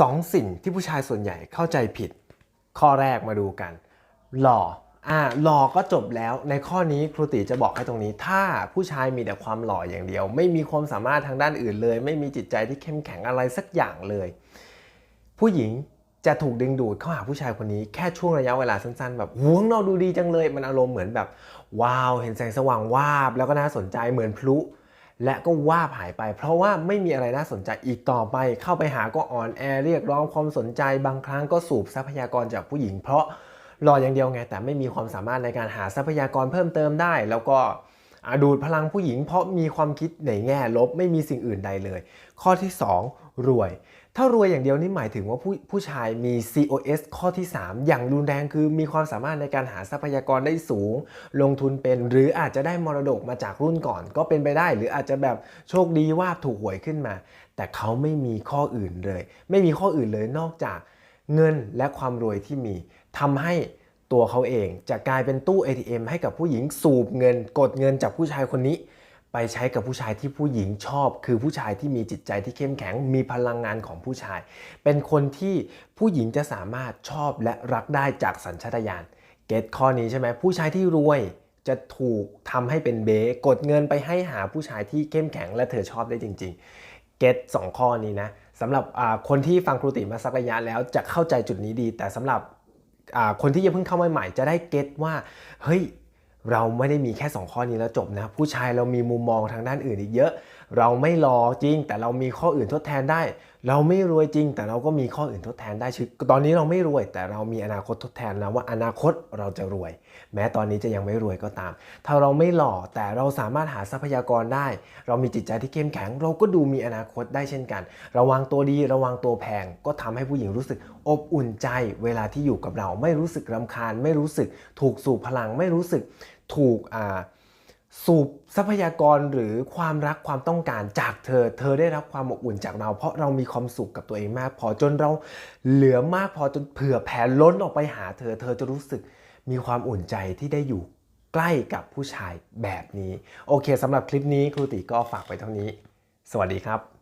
สองสิ่งที่ผู้ชายส่วนใหญ่เข้าใจผิด ข้อแรกมาดูกัน หล่ออ่าหล่อก็จบแล้วในข้อนี้ครูติจะบอกให้ตรงนี้ ถ้าผู้ชายมีแต่ความหล่ออย่างเดียว ไม่มีความสามารถทางด้านอื่นเลย ไม่มีจิตใจที่เข้มแข็งอะไรสักอย่างเลย ผู้หญิงจะถูกดึงดูดเข้าหาผู้ชายคนนี้แค่ช่วงระยะเวลาสั้นๆ แบบหวงเราดูดีจังเลย มันอารมณ์เหมือนแบบ ว้าว เห็นแสงสว่างวาบแล้วก็น่าสนใจเหมือนพลุ และก็ว่าบหายไป เพราะว่าไม่มีอะไรน่าสนใจอีกต่อไป เข้าไปหาก็อ่อนแอเรียกร้องความสนใจ บางครั้งก็สูบทรัพยากรจากผู้หญิง เพราะรออย่างเดียวไงแต่ไม่มีความสามารถในการหาทรัพยากรเพิ่มเติมได้ แล้วก็ ดูดพลังผู้หญิงเพราะมีความคิดในแง่ลบไม่มีสิ่งอื่นใดเลย ข้อที่ 2 รวย ถ้ารวยอย่างเดียวนี่หมายถึงว่าผู้ผู้ชายมี COS ข้อที่ 3 อย่างรุนแรงคือมีความสามารถในการหาทรัพยากรได้สูง ลงทุนเป็น หรืออาจจะได้มรดกมาจากรุ่นก่อน ก็เป็นไปได้ หรืออาจจะแบบโชคดีว่าถูกหวยขึ้นมา แต่เขาไม่มีข้ออื่นเลย ไม่มีข้ออื่นเลยนอกจากเงินและความรวยที่มีทำให้ ตัวเขาเอง จะกลายเป็นตู้ ATM ให้กับผู้หญิงสูบเงิน กดเงินจากผู้ชายคนนี้ ไปใช้กับผู้ชายที่ผู้หญิงชอบ คือผู้ชายที่มีจิตใจที่เข้มแข็งมีพลังงานของผู้ชาย เป็นคนที่ผู้หญิงจะสามารถชอบและรักได้จากสัญชาตญาณเก็ตข้อนี้ใช่ไหมผู้ชายที่รวยจะถูกทำให้เป็นเบสกดเงินไปให้หาผู้ชายที่เข้มแข็งและเธอชอบได้จริง ๆ เก็ตสองข้อนี้นะสำหรับคนที่ฟังครูติมาสักระยะแล้วจะเข้าใจจุดนี้ดี แต่สำหรับ คนที่ยังเพิ่งเข้ามาใหม่จะได้เก็ตว่าเฮ้ย เราไม่ได้มีแค่ 2 ข้อนี้แล้วจบนะ ผู้ชายเรามีมุมมองทางด้านอื่นอีกเยอะ เราไม่รอจริง แต่เรามีข้ออื่นทดแทนได้ เราไม่รวยจริง แต่เราก็มีข้ออื่นทดแทนได้คือตอนนี้เราไม่รวย แต่เรามีอนาคตทดแทนแล้วว่าอนาคตเราจะรวย แม้ตอนนี้จะยังไม่รวยก็ตาม ถ้าเราไม่หล่อแต่เราสามารถหาทรัพยากรได้ เรามีจิตใจที่เข้มแข็ง เราก็ดูมีอนาคตได้เช่นกัน ระวังตัวดีระวังตัวแพงก็ทำให้ผู้หญิงรู้สึกอบอุ่นใจ เวลาที่อยู่กับเราไม่รู้สึกรำคาญ ไม่รู้สึกถูกสูบพลังไม่รู้สึก ถูกอ่าสูบทรัพยากรหรือความรักความต้องการจากเธอ เธอได้รับความอบอุ่นจากเรา เพราะเรามีความสุขกับตัวเองมาก พอจนเราเหลือมากพอจนเผื่อแผ่ล้นออกไปหาเธอ เธอจะรู้สึกมีความอุ่นใจที่ได้อยู่ใกล้กับผู้ชายแบบนี้ โอเคสำหรับคลิปนี้ครูติก็ฝากไปเท่านี้ สวัสดีครับ